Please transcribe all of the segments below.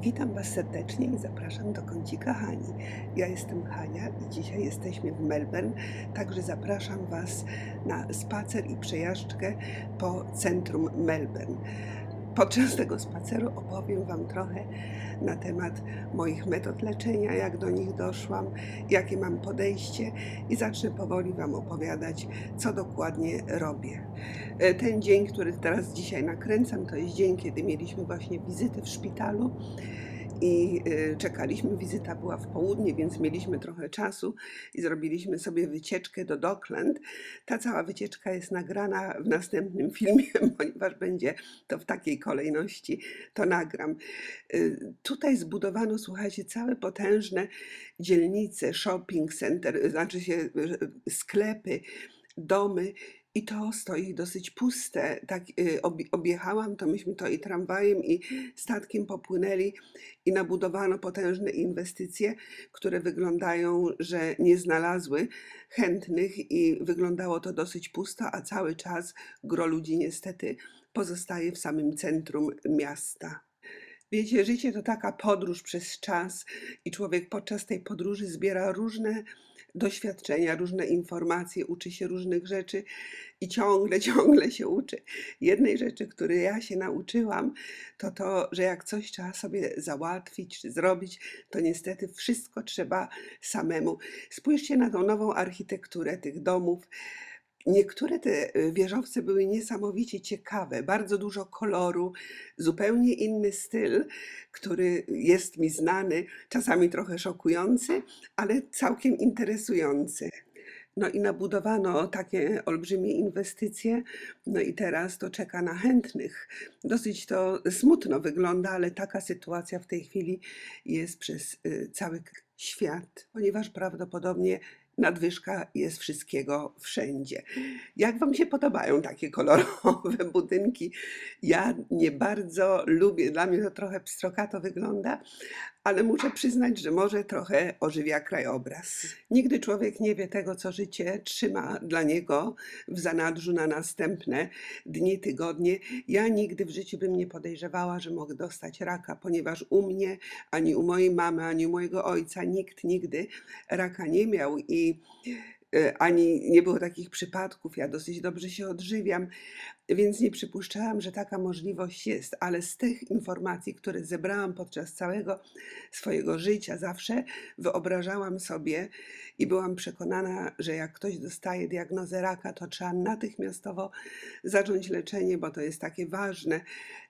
Witam Was serdecznie i zapraszam do kącika Hani. Ja jestem Hania i dzisiaj jesteśmy w Melbourne, także zapraszam Was na spacer i przejażdżkę po centrum Melbourne. Podczas tego spaceru opowiem Wam trochę na temat moich metod leczenia, jak do nich doszłam, jakie mam podejście i zacznę powoli Wam opowiadać, co dokładnie robię. E, Ten dzień, który teraz dzisiaj nakręcam, to jest dzień, kiedy mieliśmy właśnie wizytę w szpitalu i y, czekaliśmy. Wizyta była w południe, więc mieliśmy trochę czasu i zrobiliśmy sobie wycieczkę do Dockland. Ta cała wycieczka jest nagrana w następnym filmie, ponieważ będzie to w takiej kolejności, to nagram. Y, Tutaj zbudowano, słuchajcie, całe potężne dzielnice, shopping center, znaczy się y, sklepy, domy. I to stoi dosyć puste. Tak y, objechałam, to myśmy to i tramwajem, i statkiem popłynęli i nabudowano potężne inwestycje, które wyglądają, że nie znalazły chętnych i wyglądało to dosyć pusto, a cały czas gro ludzi niestety pozostaje w samym centrum miasta. Wiecie, życie to taka podróż przez czas i człowiek podczas tej podróży zbiera różne doświadczenia, różne informacje, uczy się różnych rzeczy i ciągle, ciągle się uczy. Jednej rzeczy, której ja się nauczyłam, to to, że jak coś trzeba sobie załatwić czy zrobić, to niestety wszystko trzeba samemu. Spójrzcie na tą nową architekturę tych domów. Niektóre te y, wieżowce były niesamowicie ciekawe, bardzo dużo koloru, zupełnie inny styl, który jest mi znany, czasami trochę szokujący, ale całkiem interesujący. No i nabudowano takie olbrzymie inwestycje, no i teraz to czeka na chętnych. Dosyć to smutno wygląda, ale taka sytuacja w tej chwili jest przez y, cały świat, ponieważ prawdopodobnie nadwyżka jest wszystkiego wszędzie. Jak Wam się podobają takie kolorowe budynki? Ja nie bardzo lubię, dla mnie to trochę pstrokato wygląda, ale muszę przyznać, że może trochę ożywia krajobraz. Nigdy człowiek nie wie tego, co życie trzyma dla niego w zanadrzu na następne dni, tygodnie. Ja nigdy w życiu bym nie podejrzewała, że mogę dostać raka, ponieważ u mnie, ani u mojej mamy, ani u mojego ojca nikt nigdy raka nie miał i e, ani nie było takich przypadków. Ja dosyć dobrze się odżywiam, więc nie przypuszczałam, że taka możliwość jest, ale z tych informacji, które zebrałam podczas całego swojego życia, zawsze wyobrażałam sobie i byłam przekonana, że jak ktoś dostaje diagnozę raka, to trzeba natychmiastowo zacząć leczenie, bo to jest takie ważne,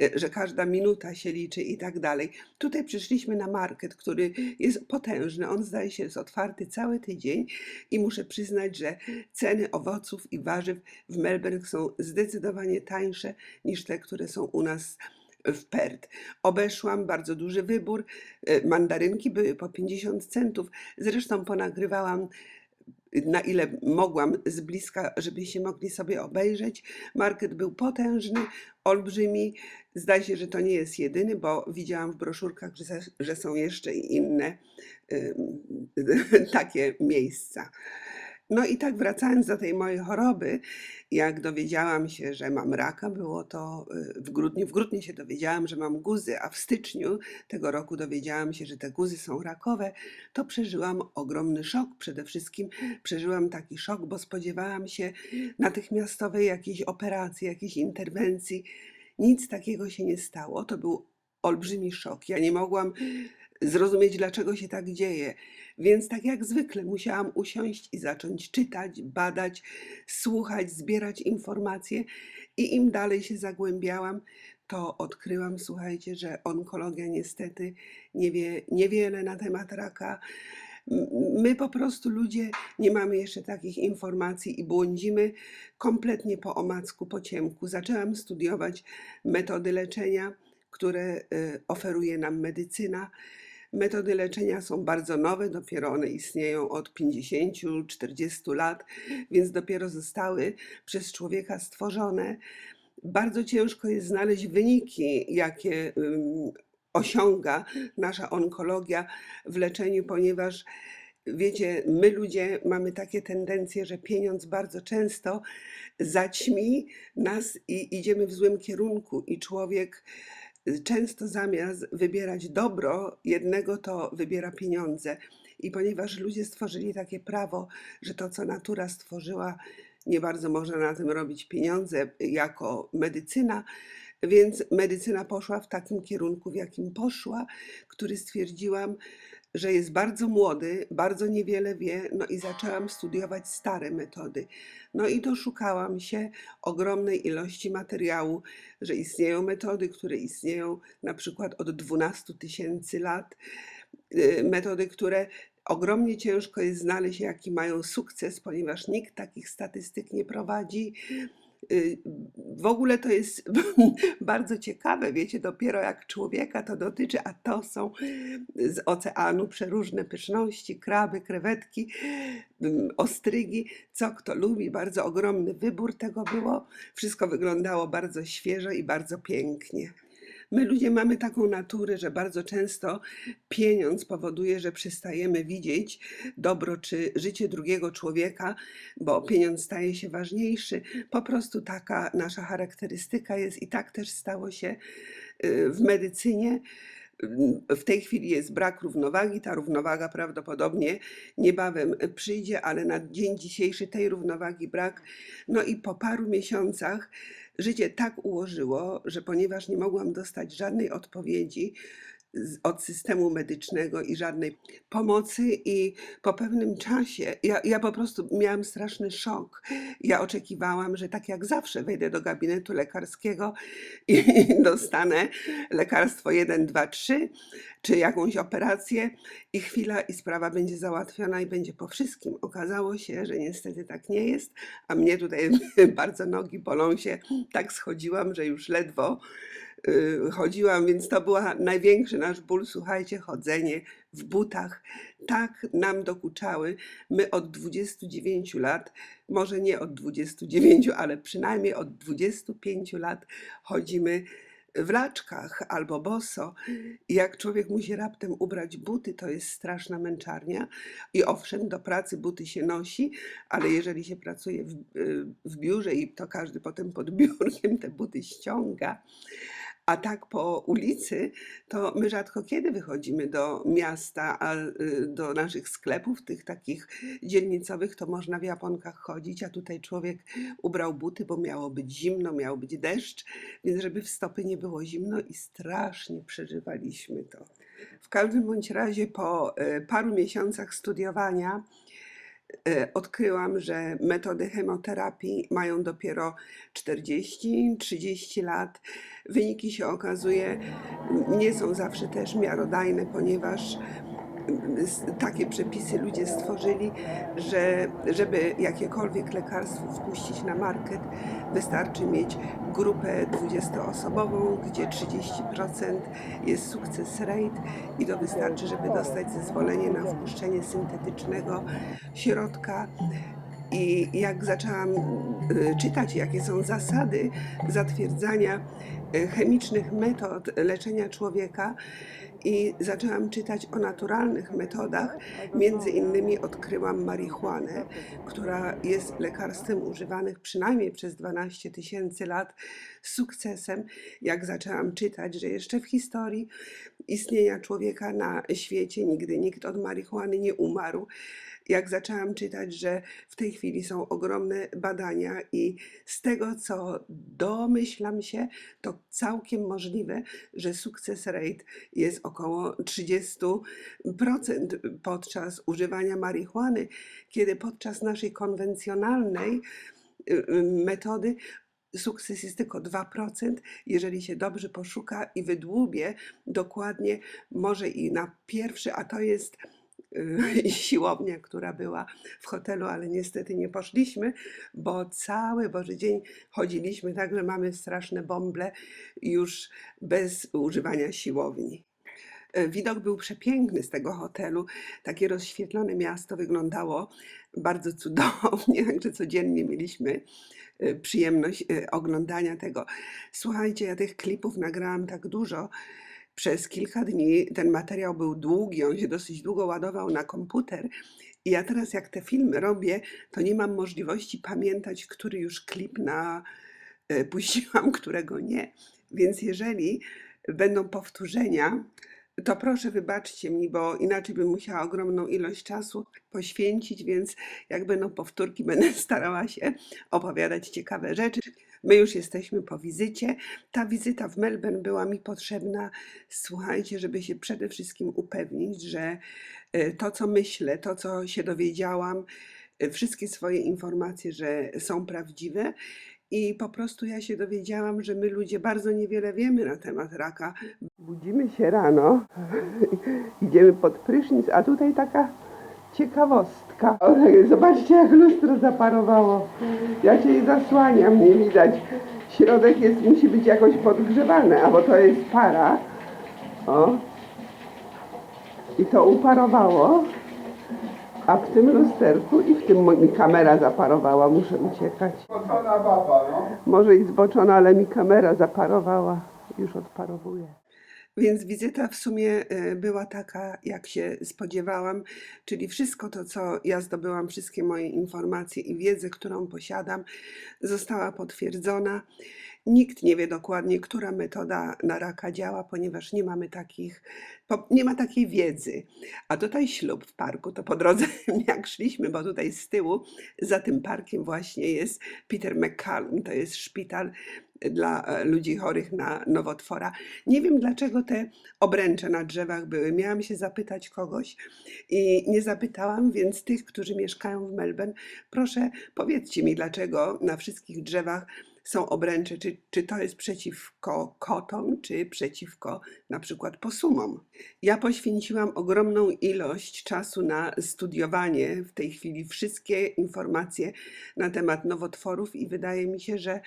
e, że każda minuta się liczy i tak dalej. Tutaj przyszliśmy na market, który jest potężny. On zdaje się jest otwarty cały tydzień i muszę przyznać, że ceny owoców i warzyw w Melbourne są zdecydowanie tańsze niż te, które są u nas w Perth. Obeszłam bardzo duży wybór. e, Mandarynki były po 50 centów. Zresztą ponagrywałam na ile mogłam z bliska, żebyście mogli sobie obejrzeć. Market był potężny, olbrzymi. Zdaje się, że to nie jest jedyny, bo widziałam w broszurkach, że, są jeszcze inne takie miejsca. No i tak wracając do tej mojej choroby, jak dowiedziałam się, że mam raka, było to y, w grudniu. W grudniu się dowiedziałam, że mam guzy, a w styczniu tego roku dowiedziałam się, że te guzy są rakowe, to przeżyłam ogromny szok. Przede wszystkim przeżyłam taki szok, bo spodziewałam się natychmiastowej jakiejś operacji, jakiejś interwencji. Nic takiego się nie stało. To był olbrzymi szok. Ja nie mogłam zrozumieć, dlaczego się tak dzieje. Więc tak jak zwykle musiałam usiąść i zacząć czytać, badać, słuchać, zbierać informacje i im dalej się zagłębiałam, to odkryłam, słuchajcie, że onkologia niestety nie wie niewiele na temat raka. My po prostu ludzie nie mamy jeszcze takich informacji i błądzimy kompletnie po omacku, po ciemku. Zaczęłam studiować metody leczenia, które y, oferuje nam medycyna. Metody leczenia są bardzo nowe, dopiero one istnieją od 50-40 lat, więc dopiero zostały przez człowieka stworzone. Bardzo ciężko jest znaleźć wyniki, jakie osiąga nasza onkologia w leczeniu, ponieważ wiecie, my ludzie mamy takie tendencje, że pieniądz bardzo często zaćmi nas i idziemy w złym kierunku, i człowiek często zamiast wybierać dobro jednego, to wybiera pieniądze. I ponieważ ludzie stworzyli takie prawo, że to, co natura stworzyła, nie bardzo można na tym robić pieniądze jako medycyna, więc medycyna poszła w takim kierunku, w jakim poszła, który stwierdziłam, że jest bardzo młody, bardzo niewiele wie, no i zaczęłam studiować stare metody. No i doszukałam się ogromnej ilości materiału, że istnieją metody, które istnieją na przykład od 12 tysięcy lat, y, metody, które ogromnie ciężko jest znaleźć, jaki mają sukces, ponieważ nikt takich statystyk nie prowadzi. Y, W ogóle to jest bardzo ciekawe, wiecie, dopiero jak człowieka to dotyczy, a to są z oceanu przeróżne pyszności, kraby, krewetki, ym, ostrygi, co kto lubi, bardzo ogromny wybór tego było. Wszystko wyglądało bardzo świeżo i bardzo pięknie. My ludzie mamy taką naturę, że bardzo często pieniądz powoduje, że przestajemy widzieć dobro czy życie drugiego człowieka, bo pieniądz staje się ważniejszy. Po prostu taka nasza charakterystyka jest i tak też stało się y, w medycynie. W tej chwili jest brak równowagi. Ta równowaga prawdopodobnie niebawem przyjdzie, ale na dzień dzisiejszy tej równowagi brak. No i po paru miesiącach życie tak ułożyło, że ponieważ nie mogłam dostać żadnej odpowiedzi od systemu medycznego i żadnej pomocy, i po pewnym czasie ja, ja po prostu miałam straszny szok. Ja oczekiwałam, że tak jak zawsze wejdę do gabinetu lekarskiego i dostanę lekarstwo 1, 2, 3, czy jakąś operację, i chwila, i sprawa będzie załatwiona i będzie po wszystkim. Okazało się, że niestety tak nie jest, a mnie tutaj bardzo nogi bolą się, tak schodziłam, że już ledwo chodziłam, więc to był największy nasz ból, słuchajcie, chodzenie w butach. Tak nam dokuczały. My od 29 lat, może nie od 29, ale przynajmniej od 25 lat chodzimy w laczkach albo boso. Jak człowiek musi raptem ubrać buty, to jest straszna męczarnia. I owszem, do pracy buty się nosi, ale jeżeli się pracuje w, y, w biurze i to każdy potem pod biurkiem te buty ściąga, a tak po ulicy, to my rzadko kiedy wychodzimy do miasta, a y, do naszych sklepów, tych takich dzielnicowych, to można w japonkach chodzić, a tutaj człowiek ubrał buty, bo miało być zimno, miał być deszcz, więc żeby w stopy nie było zimno i strasznie przeżywaliśmy to. W każdym bądź razie po y, paru miesiącach studiowania odkryłam, że metody chemoterapii mają dopiero 40-30 lat. Wyniki się okazuje nie są zawsze też miarodajne, ponieważ takie przepisy ludzie stworzyli, że żeby jakiekolwiek lekarstwo wpuścić na market, wystarczy mieć grupę 20-osobową, gdzie 30% jest sukces rate i to wystarczy, żeby dostać zezwolenie na wpuszczenie syntetycznego środka. I jak zaczęłam y, czytać, jakie są zasady zatwierdzania y, chemicznych metod leczenia człowieka, i zaczęłam czytać o naturalnych metodach, między innymi odkryłam marihuanę, która jest lekarstwem używanych przynajmniej przez 12 tysięcy lat z sukcesem. Jak zaczęłam czytać, że jeszcze w historii istnienia człowieka na świecie nigdy nikt od marihuany nie umarł, jak zaczęłam czytać, że w tej chwili są ogromne badania i z tego, co domyślam się, to całkiem możliwe, że sukces rate jest około 30% podczas używania marihuany, kiedy podczas naszej konwencjonalnej y, y, metody sukces jest tylko 2%, jeżeli się dobrze poszuka i wydłubie dokładnie, może i na pierwszy, a to jest y, siłownia, która była w hotelu, ale niestety nie poszliśmy, bo cały Boży dzień chodziliśmy tak, że mamy straszne bąble już bez używania siłowni. E, Widok był przepiękny z tego hotelu. Takie rozświetlone miasto wyglądało bardzo cudownie, także codziennie mieliśmy e, przyjemność e, oglądania tego. Słuchajcie, ja tych klipów nagrałam tak dużo. Przez kilka dni ten materiał był długi, on się dosyć długo ładował na komputer. I ja teraz, jak te filmy robię, to nie mam możliwości pamiętać, który już klip na, e, puściłam, którego nie. Więc jeżeli będą powtórzenia, to proszę wybaczcie mi, bo inaczej bym musiała ogromną ilość czasu poświęcić, więc jak będą powtórki, będę starała się opowiadać ciekawe rzeczy. My już jesteśmy po wizycie. Ta wizyta w Melbourne była mi potrzebna, słuchajcie, żeby się przede wszystkim upewnić, że e, to, co myślę, to, co się dowiedziałam, e, wszystkie swoje informacje, że są prawdziwe. I po prostu ja się dowiedziałam, że my ludzie bardzo niewiele wiemy na temat raka. Budzimy się rano, idziemy pod prysznic, a tutaj taka ciekawostka. Zobaczcie, jak lustro zaparowało. Ja cię zasłaniam, nie widać. Środek jest, musi być jakoś podgrzewany, a bo to jest para. O. I to uparowało. A w tym lusterku i w tym mi kamera zaparowała, muszę uciekać. Spocona baba, no. Może i zboczona, ale mi kamera zaparowała. Już odparowuje. Więc wizyta w sumie e, była taka, jak się spodziewałam, czyli wszystko to, co ja zdobyłam, wszystkie moje informacje i wiedzę, którą posiadam, została potwierdzona. Nikt nie wie dokładnie, która metoda na raka działa, ponieważ nie mamy takich, nie ma takiej wiedzy. A tutaj ślub w parku, to po drodze, jak szliśmy, bo tutaj z tyłu, za tym parkiem właśnie jest Peter McCallum, to jest szpital dla e, ludzi chorych na nowotwora. Nie wiem, dlaczego te obręcze na drzewach były. Miałam się zapytać kogoś i nie zapytałam, więc tych, którzy mieszkają w Melbourne, proszę powiedzcie mi, dlaczego na wszystkich drzewach są obręcze, czy, czy to jest przeciwko kotom, czy przeciwko na przykład posumom. Ja poświęciłam ogromną ilość czasu na studiowanie w tej chwili wszystkie informacje na temat nowotworów i wydaje mi się, że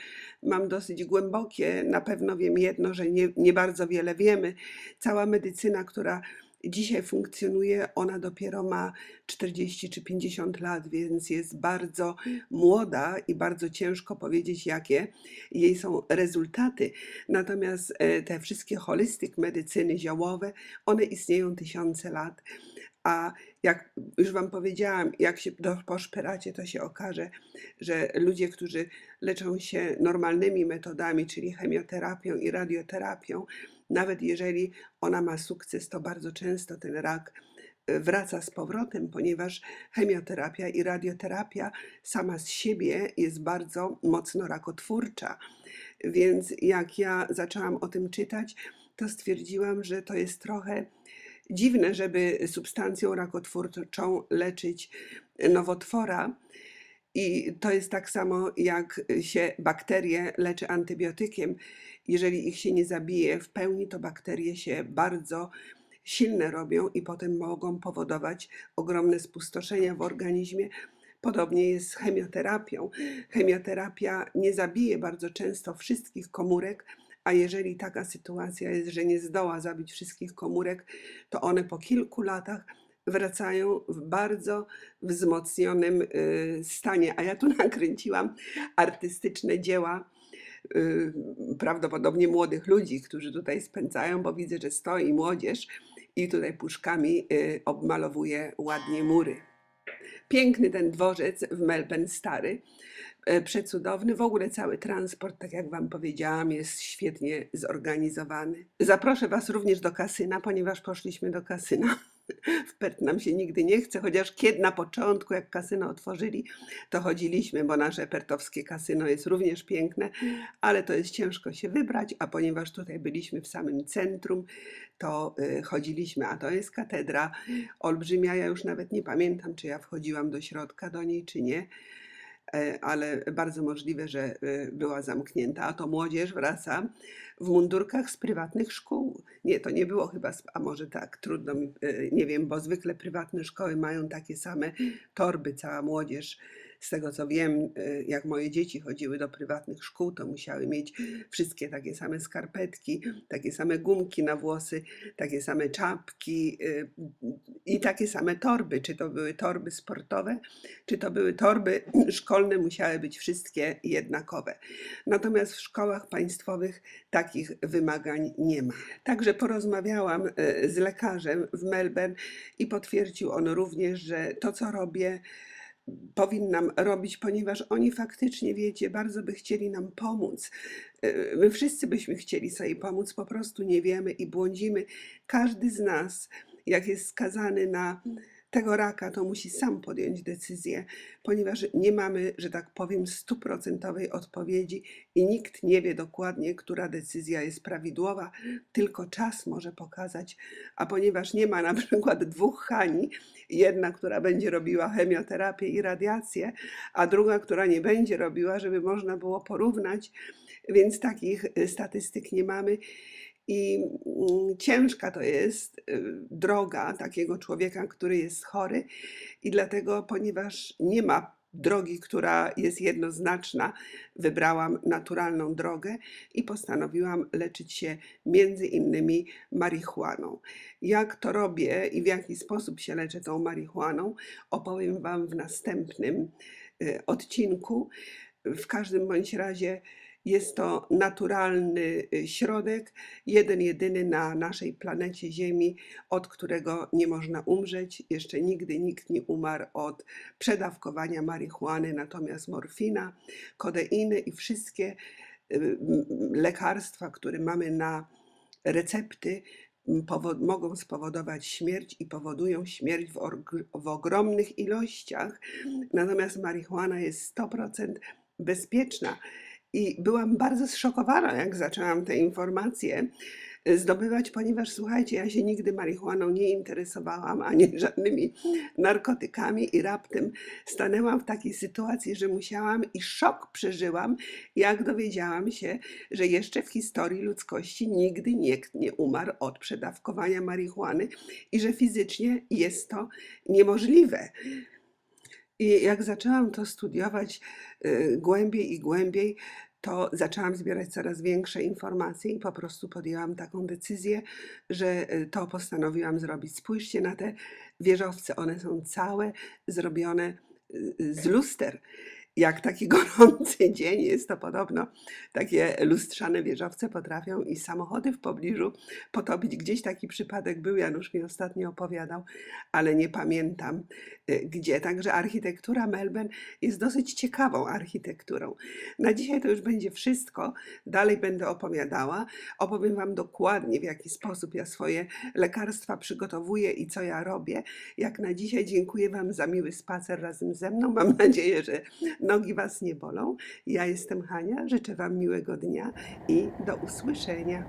mam dosyć głębokie, na pewno wiem jedno, że nie, nie bardzo wiele wiemy. Cała medycyna, która dzisiaj funkcjonuje, ona dopiero ma 40 czy 50 lat, więc jest bardzo młoda i bardzo ciężko powiedzieć, jakie jej są rezultaty. Natomiast e, te wszystkie holistyk medycyny ziołowe, one istnieją tysiące lat. A jak już Wam powiedziałam, jak się poszperacie, to się okaże, że ludzie, którzy leczą się normalnymi metodami, czyli chemioterapią i radioterapią, nawet jeżeli ona ma sukces, to bardzo często ten rak e, wraca z powrotem, ponieważ chemioterapia i radioterapia sama z siebie jest bardzo mocno rakotwórcza. Więc jak ja zaczęłam o tym czytać, to stwierdziłam, że to jest trochę dziwne, żeby substancją rakotwórczą leczyć nowotwora. I to jest tak samo, jak się bakterie leczy antybiotykiem. Jeżeli ich się nie zabije w pełni, to bakterie się bardzo silne robią i potem mogą powodować ogromne spustoszenia w organizmie. Podobnie jest z chemioterapią. Chemioterapia nie zabije bardzo często wszystkich komórek, a jeżeli taka sytuacja jest, że nie zdoła zabić wszystkich komórek, to one po kilku latach wracają w bardzo wzmocnionym y, stanie. A ja tu nakręciłam artystyczne dzieła y, prawdopodobnie młodych ludzi, którzy tutaj spędzają, bo widzę, że stoi młodzież i tutaj puszkami y, obmalowuje ładnie mury. Piękny ten dworzec w Melbourne stary, przecudowny. W ogóle cały transport, tak jak Wam powiedziałam, jest świetnie zorganizowany. Zaproszę Was również do kasyna, ponieważ poszliśmy do kasyna. W Perth nam się nigdy nie chce, chociaż kiedy na początku, jak kasyno otworzyli, to chodziliśmy, bo nasze pertowskie kasyno jest również piękne, ale to jest ciężko się wybrać, a ponieważ tutaj byliśmy w samym centrum, to y, chodziliśmy, a to jest katedra olbrzymia. Ja już nawet nie pamiętam, czy ja wchodziłam do środka do niej, czy nie, ale bardzo możliwe, że y, była zamknięta. A to młodzież wraca w mundurkach z prywatnych szkół. Nie, to nie było chyba, a może tak, trudno mi, y, nie wiem, bo zwykle prywatne szkoły mają takie same torby, cała młodzież. Z tego co wiem, y, jak moje dzieci chodziły do prywatnych szkół, to musiały mieć wszystkie takie same skarpetki, takie same gumki na włosy, takie same czapki y, i takie same torby. Czy to były torby sportowe, czy to były torby szkolne, musiały być wszystkie jednakowe. Natomiast w szkołach państwowych takich wymagań nie ma. Także porozmawiałam e, z lekarzem w Melbourne i potwierdził on również, że to, co robię, powinnam robić, ponieważ oni faktycznie, wiecie, bardzo by chcieli nam pomóc. E, My wszyscy byśmy chcieli sobie pomóc, po prostu nie wiemy i błądzimy. Każdy z nas, jak jest skazany na tego raka, to musi sam podjąć decyzję, ponieważ nie mamy, że tak powiem, stuprocentowej odpowiedzi i nikt nie wie dokładnie, która decyzja jest prawidłowa, tylko czas może pokazać. A ponieważ nie ma na przykład dwóch Hani, jedna, która będzie robiła chemioterapię i radiację, a druga, która nie będzie robiła, żeby można było porównać, więc takich statystyk nie mamy. I mm, ciężka to jest y, droga takiego człowieka, który jest chory, i dlatego, ponieważ nie ma drogi, która jest jednoznaczna, wybrałam naturalną drogę i postanowiłam leczyć się między innymi marihuaną. Jak to robię i w jaki sposób się leczę tą marihuaną, opowiem Wam w następnym y, odcinku. W każdym bądź razie jest to naturalny y, środek, jeden jedyny na naszej planecie Ziemi, od którego nie można umrzeć. Jeszcze nigdy nikt nie umarł od przedawkowania marihuany, natomiast morfina, kodeiny i wszystkie y, lekarstwa, które mamy na recepty, mogą spowodować śmierć i powodują śmierć w, w ogromnych ilościach. Natomiast marihuana jest 100% bezpieczna. I byłam bardzo zszokowana, jak zaczęłam te informacje y, zdobywać, ponieważ słuchajcie, ja się nigdy marihuaną nie interesowałam, ani żadnymi narkotykami, i raptem stanęłam w takiej sytuacji, że musiałam i szok przeżyłam, jak dowiedziałam się, że jeszcze w historii ludzkości nigdy nikt nie umarł od przedawkowania marihuany i że fizycznie jest to niemożliwe. I jak zaczęłam to studiować y, głębiej i głębiej, to zaczęłam zbierać coraz większe informacje i po prostu podjęłam taką decyzję, że y, to postanowiłam zrobić. Spójrzcie na te wieżowce, one są całe zrobione y, y, z luster. Jak taki gorący dzień jest to podobno, takie lustrzane wieżowce potrafią i samochody w pobliżu potopić. Gdzieś taki przypadek był, Janusz mi ostatnio opowiadał, ale nie pamiętam y, gdzie. Także architektura Melbourne jest dosyć ciekawą architekturą. Na dzisiaj to już będzie wszystko. Dalej będę opowiadała. Opowiem Wam dokładnie, w jaki sposób ja swoje lekarstwa przygotowuję i co ja robię. Jak na dzisiaj dziękuję Wam za miły spacer razem ze mną. Mam nadzieję, że nogi Was nie bolą. Ja jestem Hania. Życzę Wam miłego dnia i do usłyszenia.